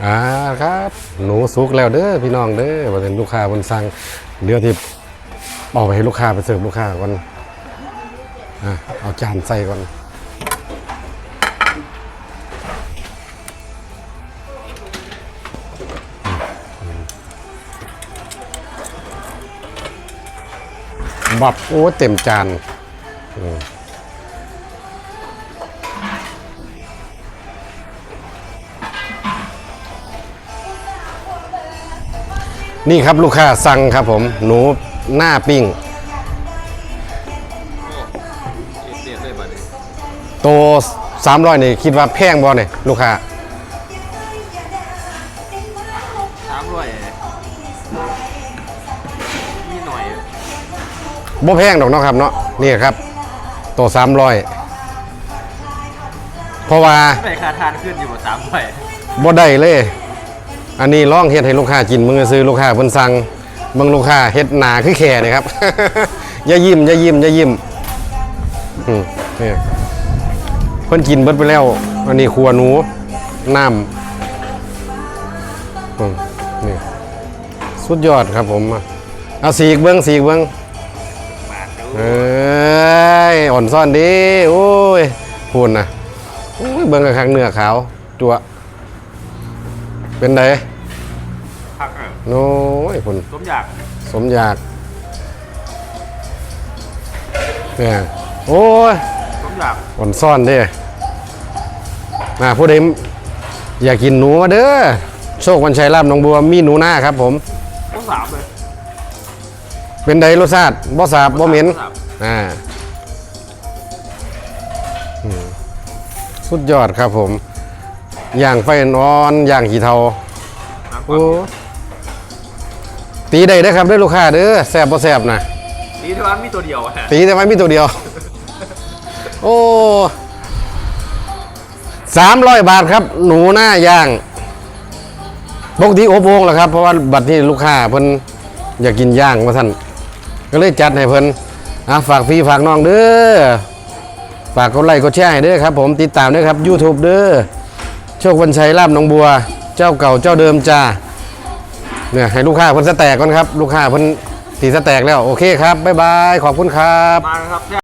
อ่าครับ หนูสุกแล้วเด้อพี่น้องเด้อว่าเป็นลูกค้าบนสั่งเดี๋ยวที่เอาไปให้ลูกค้าไปเสิร์ฟลูกค้าก่อนอะเอาจานใส่ก่อนบับโอ้เต็มจานอืม นี่ครับลูกค้าสั่งครับผม หนูหน้าปิ้งเสียเลยบัดนี้โตสามร้อยนี่คิดว่าแพงบ่เนี่ยลูกค้าสามร้อยมีหน่อยบ่แพงดอกเนาะครับเนาะนี่ครับโตสามร้อยเพราะว่าไหนค่าทานขึ้นอยู่บ่สามร้อยบ่ได้เลย อันนี้ลองเฮ็ดให้ลูกค้ากินมึงซื้อลูกค้าเพิ่นสั่งเบิ่งลูกค้าเฮ็ดหนาคือแค่นี่ครับ อย่ายิ้มอย่ายิ้มอย่ายิ้มอืมนี่เพิ่นกินเบิดไปแล้ว อันนี้ครัวหนูน้ำอืมนี่สุดยอดครับผมเอาสีกเบิ่งสีกเบิ่งเอ้ยอ่อนซ่อนดีโอ้ยพูนนะโอ้ยเบิ่งกระคังเนื้อขาวจัว เป็นไดพักเออโน้ยพุ่นสมอยากสมอยากเนี่ยโอ้ยสมอยากอ่อนซ่อนเด้มาผู้ใดอยากกินหนูมาเด้อโชควันชัยลาบหนองบัวมีหนูหน้าครับ ผมต้องสามเลยเป็นไดรสชาติบ่สาบบ่เหม็นสามอ่าอืมสุดยอดครับผม ย่างไฟนอนย่างขี้เทาน้ำโอ้ตีได้ได้อครับเด้อลูกค้าเด้อแซบบ่แซบนะดีที่ว่ามีตัวเดียวอะตีแต่ว่ามีตัวเดียว โอ้สามร้อยบาทครับ หนูหน้าย่างปกติอบโอ่งแหละครับ เพราะว่าบัดนี้ลูกค้าเพิ่นอยากกินย่างมาสั่นก็เลยจัดให้เพิ่นอะฝากพี่ฝากน้องเด้อฝากกดไลค์กดแชร์ให้เด้อครับ ผมติดตามด้วยครับ YouTube เด้อ โชควันชัยลาบหนองบัว เจ้าเก่าเจ้าเดิมจ้าเนี่ยให้ลูกค้าเพิ่นสแตกก่อนครับ ลูกค้าเพิ่นตีสแตกแล้ว โอเคครับ บ๊ายบาย ขอบคุณครับ มาครับ